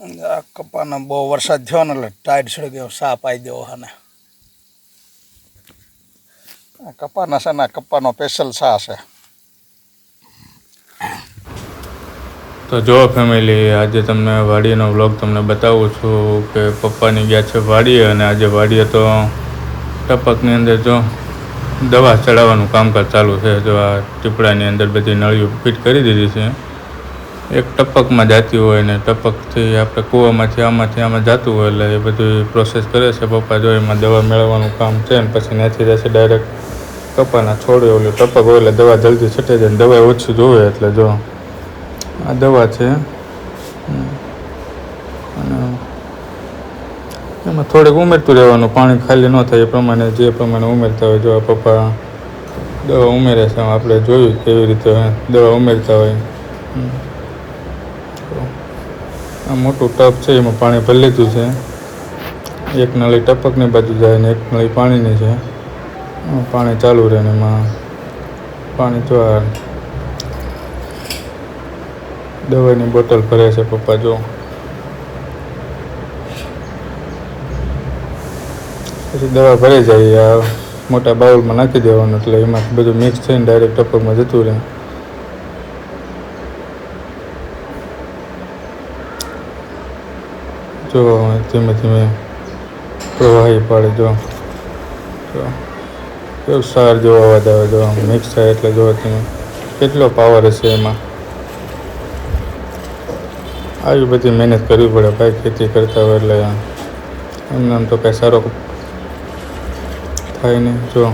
આ કપાનો બહુ વરસાદ થયો ને એટલે ટાઈટ ચડી ગયો સા પાઈ દેવો હને. આ કપાના છે ને કપાનો સ્પેશિયલ સા છે. તો જો ફેમિલી આજે તમને વાડીનો વ્લોગ તમને બતાવું છું કે પપ્પાની ગયા છે વાડીએ અને આજે વાડીએ તો ટપકની અંદર જો દવા ચડાવવાનું કામકાજ ચાલુ છે. જો આ ટીપડાની અંદર બધી નળીઓ ફિટ કરી દીધી છે. એક ટપકમાં જતી હોય ને ટપકથી આપણે કૂવામાંથી આમાંથી આમાં જતું હોય એટલે એ બધી પ્રોસેસ કરે છે. પપ્પા જો એમાં દવા મેળવવાનું કામ છે ને પછી ત્યાંથી જશે ડાયરેક્ટ કપાના છોડે ઓલું ટપક હોય એટલે દવા જલ્દી છટે જાય દવા ઓછી જોવે એટલે જો આ દવા છે. એમાં થોડેક ઉમેરતું રહેવાનું, પાણી ખાલી ન થાય એ પ્રમાણે, જે પ્રમાણે ઉમેરતા હોય, જો આ પપ્પા દવા ઉમેરે છે, આપણે જોયું કેવી રીતે દવા ઉમેરતા હોય. આ મોટું ટપ છે, એમાં પાણી ભરી છે. એક નળી ટપકની બાજુ જાય ને એક નળી પાણીની છે. પાણી ચાલુ રહે ને એમાં. પાણી જો આ દવાની બોટલ ભરે છે પપ્પા, જો. પછી દવા ભરાઈ જાય, આ મોટા બાઉલમાં નાખી દેવાનું, એટલે એમાં બધું મિક્સ થઈને ડાયરેક્ટ ટપકમાં જતું રહે. જો, ધીમે ધીમે પ્રવાહી પાડે જો. કેવું સાર જેવો અવાજ આવે જો મિક્સ થાય એટલે જો તમે કેટલો પાવર હશે એમાં. આવી બધી મહેનત કરવી પડે ભાઈ, ખેતી કરતા હોય એટલે એમને આમ તો કાંઈ સારો થાય નહીં, જો.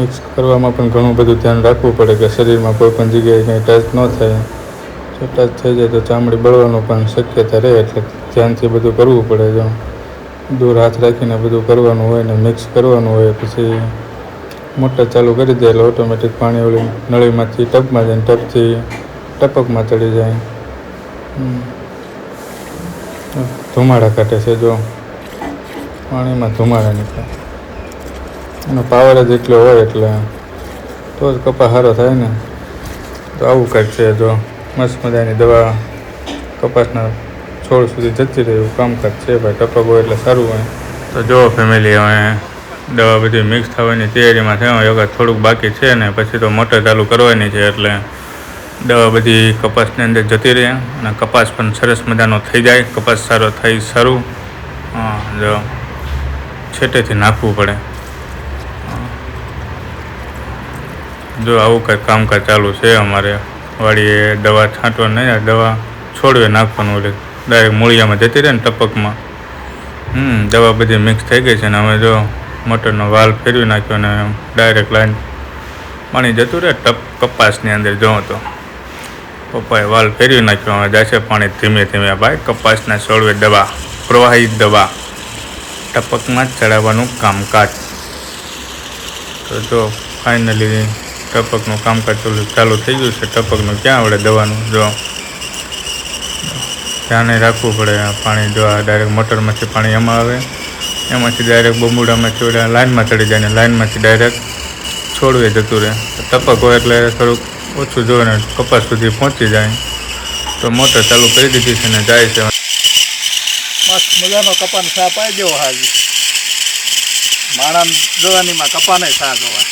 મિક્સ કરવામાં પણ ઘણું બધું ધ્યાન રાખવું પડે કે શરીરમાં કોઈ પણ જગ્યાએ કંઈ ટચ ન થાય. ટચ થઈ જાય તો ચામડી બળવાનું પણ શક્યતા રહે એટલે ધ્યાનથી બધું કરવું પડે. જો દૂર હાથ રાખીને બધું કરવાનું હોય ને મિક્સ કરવાનું હોય પછી મોટર ચાલુ કરી દે એટલે ઓટોમેટિક પાણી ઓલી નળીમાંથી ટબમાં જાય ટપથી ટપકમાં ચડી જાય. ધુમાડા કાઢે છે જો. પાણીમાં ધુમાડા નીકળે. એનો પાવર જ એટલો હોય એટલે તો જ કપા સારો થાય ને. તો આવું કાંઈક છે જો. મસ્ત મજાની દવા કપાસના છોડ સુધી જતી રહે એવું કામકાજ છે ભાઈ ટપક એટલે સારું હોય. તો જો ફેમિલી હવે દવા બધી મિક્સ થવાની તૈયારીમાં છે, હવે થોડુંક બાકી છે ને પછી તો મોટર ચાલુ કરવાની છે એટલે દવા બધી કપાસની અંદર જતી રહે અને કપાસ પણ સરસ મજાનો થઈ જાય, કપાસ સારો થઈ સારું. જો છેટેથી નાખવું પડે. જો આવું કંઈક કામકાજ ચાલુ છે અમારે. વાડીએ દવા છાંટવાની નહીં દવા છોડવે નાખવાનું એટલે ડાયરેક્ટ મૂળિયામાં જતી રહે ને ટપકમાં. હમ, દવા બધી મિક્સ થઈ ગઈ છે ને અમે જો મટરનો વાલ ફેરવી નાખ્યો ને ડાયરેક્ટ લાઈન પાણી જતું રહે ટપ કપાસની અંદર જો તો. પપ્પાએ વાલ ફેરવી નાખ્યો, હવે જશે પાણી ધીમે ધીમે. ભાઈ કપાસના છોડવે દવા, પ્રવાહી દવા. ટપકમાં ચડાવવાનું કામકાજ. તો જો ફાઇનલી ટપકનું કામકાજ ચાલુ ચાલુ થઈ ગયું છે. ટપકનું ક્યાં આવડે દવાનું? જો ધ્યાને રાખવું પડે પાણી. જો આ ડાયરેક્ટ મોટરમાંથી પાણી એમાં આવે. એમાંથી ડાયરેક્ટ બમુડામાં ચોડ્યા લાઇનમાં ચડી જાય ને લાઇનમાંથી ડાયરેક્ટ છોડવે જતું રહે. ટપક હોય એટલે થોડુંક ઓછું જોવે ને કપાસ સુધી પહોંચી જાય. તો મોટર ચાલુ કરી દીધી છે ને જાય છે. મસ્ત મજાનો કપાન સાફ આવી દેવો હાજી માણા જોવાનીમાં કપાને સા જોવા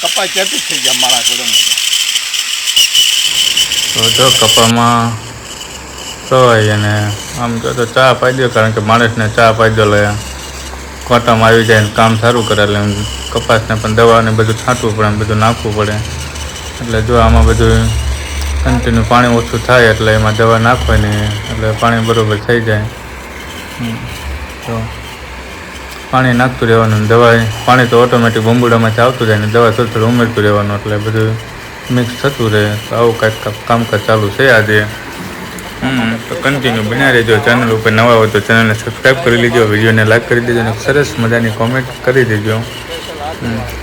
કપા ચેપી થઈ ગયા મારા જોડે તો જો કપામાં સવાય અને આમ જો તો ચા પાઈ દો, કારણ કે માણસને ચા પાઈ દો લે કોટામાં આવી જાય કામ સારું કરે એટલે કપાસને પણ દવા ને બધું છાંટવું પડે બધું નાખવું પડે. એટલે જો આમાં બધું કન્ટિન્યુ પાણી ઓછું થાય એટલે એમાં દવા નાખવાની, એટલે પાણી બરોબર થઈ જાય. તો પાણી નાખતું રહેવાનું દવા પાણી તો ઓટોમેટિક બંબુડામાંથી આવતું જાય ને દવા થોડું થોડું ઉમેરતું રહેવાનું એટલે બધું મિક્સ થતું રહે. તો આવું કાંઈક કામકાજ ચાલુ છે આજે. તો કન્ટિન્યુ બન્યા રહેજો. ચેનલ ઉપર નવા હોય તો ચેનલને સબસ્ક્રાઈબ કરી લેજો વિડીયોને લાઈક કરી દેજો અને સરસ મજાની કોમેન્ટ કરી દેજો.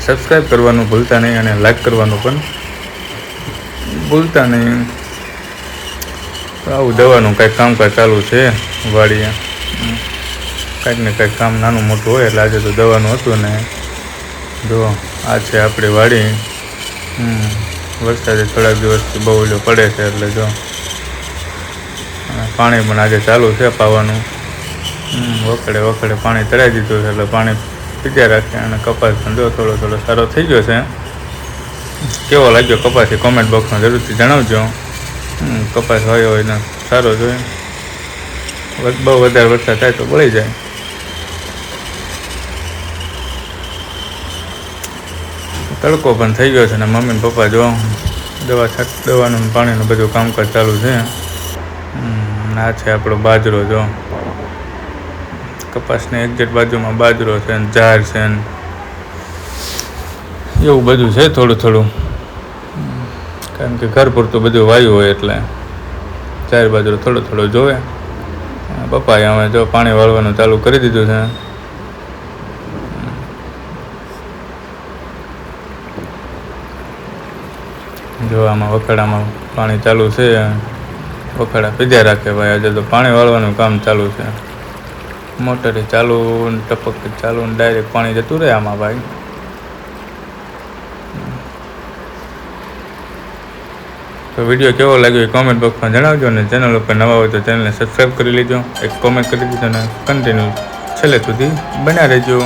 સબસ્ક્રાઈબ કરવાનું ભૂલતા નહીં અને લાઈક કરવાનું પણ ભૂલતા નહીં. આવું દવાનું કાંઈક કામકાજ ચાલુ છે વાડીએ. કાંઈક ને કાંઈક કામ નાનું મોટું હોય એટલે આજે તો દવાનું હતું ને જો આ છે આપણી વાડી. વરસાદે થોડાક દિવસથી બહુ ઓલો પડે છે એટલે જો. પાણી પણ આજે ચાલુ છે પાવાનું. વખડે વખડે પાણી ચડાવી દીધું છે એટલે પાણી પીધા રાખે અને કપાસ પણ જો થોડો થોડો સારો થઈ ગયો છે. કેવો લાગ્યો કપાસ એ કોમેન્ટ બોક્સમાં જરૂરથી જણાવજો. હમ, કપાસ હોય હોય ને સારો જોઈએ બહુ વધારે વરસાદ થાય તો બળી જાય. તડકો પણ થઈ ગયો છે ને મમ્મી પપ્પા જો દવા છાંટ, દવાનું પાણીનું બધું કામકાજ ચાલુ છે. આ છે આપણો બાજરો જો. કપાસની એક્ઝેક્ટ બાજુમાં બાજરો છે ને ઝાર છે ને એવું બધું છે થોડું થોડું. કારણ કે ઘર પૂરતું બધું વાયુ હોય એટલે ચાર બાજુ થોડો થોડો જોવે. પપ્પાએ અમે જો પાણી વાળવાનું ચાલુ કરી દીધું છે. જો આમાં વખાડામાં પાણી ચાલુ છે. વખાડા પીધ્યા રાખે ભાઈ, આજે તો પાણી વાળવાનું કામ ચાલુ છે. મોટરે ચાલુ ને ટપક ચાલુ ને ડાયરેક્ટ પાણી જતું રહે આમાં ભાઈ. તો વીડિયો કેવો લાગ્યો એ કોમેન્ટ બોક્સમાં જણાવજો અને ચેનલ ઉપર નવા હોય તો ચેનલને સબસ્ક્રાઈબ કરી લેજો. એક કોમેન્ટ કરી દીધો અને કન્ટિન્યુ છેલ્લે સુધી બન્યા રહેજો.